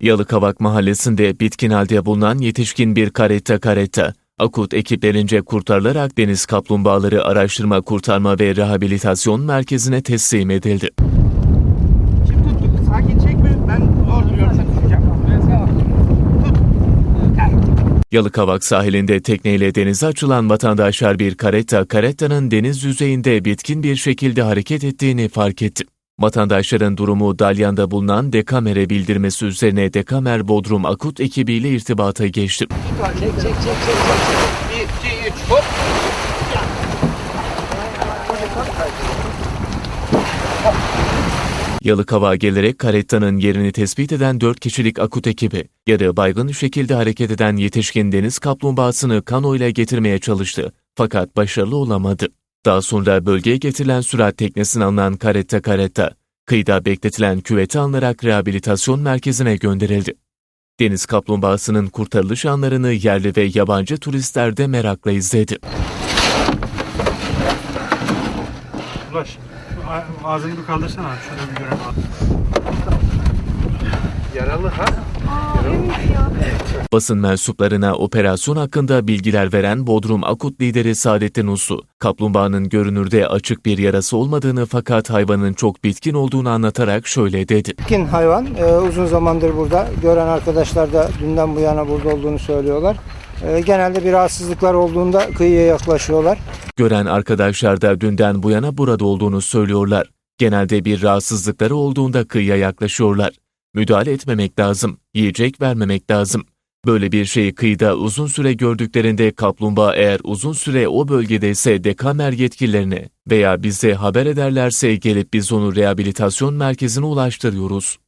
Yalıkavak mahallesinde bitkin halde bulunan yetişkin bir karetta karetta, akut ekiplerince kurtarılarak deniz kaplumbağaları araştırma, kurtarma ve rehabilitasyon merkezine teslim edildi. Şimdi tut tut. Sakin çekme. Ben zor duruyorum. Sen tutacağım. Tut. Gel. Yalıkavak sahilinde tekneyle denize açılan vatandaşlar bir karetta karettanın deniz yüzeyinde bitkin bir şekilde hareket ettiğini fark etti. Vatandaşların durumu Dalyan'da bulunan Dekamer'e bildirmesi üzerine Dekamer Bodrum Akut ekibiyle irtibata geçti. Çek çek çek çek çek. Bir, iki, üç. Hop. Yalıkavak'a gelerek karettanın yerini tespit eden 4 kişilik akut ekibi, yarı baygın şekilde hareket eden yetişkin deniz kaplumbağasını kanoyla getirmeye çalıştı fakat başarılı olamadı. Daha sonra bölgeye getirilen sürat teknesine alınan karetta karetta, kıyıda bekletilen küvete alınarak rehabilitasyon merkezine gönderildi. Deniz kaplumbağasının kurtarılış anlarını yerli ve yabancı turistler de merakla izledi. Ulaş. Ağzını bir kaldırsana. Şöyle bir görelim Basın mensuplarına operasyon hakkında bilgiler veren Bodrum Akut lideri Saadettin Uslu, kaplumbağanın görünürde açık bir yarası olmadığını fakat hayvanın çok bitkin olduğunu anlatarak şöyle dedi. Bitkin hayvan e, uzun zamandır burada. Gören arkadaşlar da dünden bu yana burada olduğunu söylüyorlar. E, genelde bir rahatsızlıklar olduğunda kıyıya yaklaşıyorlar. Gören arkadaşlar da dünden bu yana burada olduğunu söylüyorlar. Genelde bir rahatsızlıkları olduğunda kıyıya yaklaşıyorlar. Müdahale etmemek lazım, yiyecek vermemek lazım. Böyle bir şeyi kıyıda uzun süre gördüklerinde kaplumbağa eğer uzun süre o bölgedeyse dekamer yetkililerine veya bize haber ederlerse gelip biz onu rehabilitasyon merkezine ulaştırıyoruz.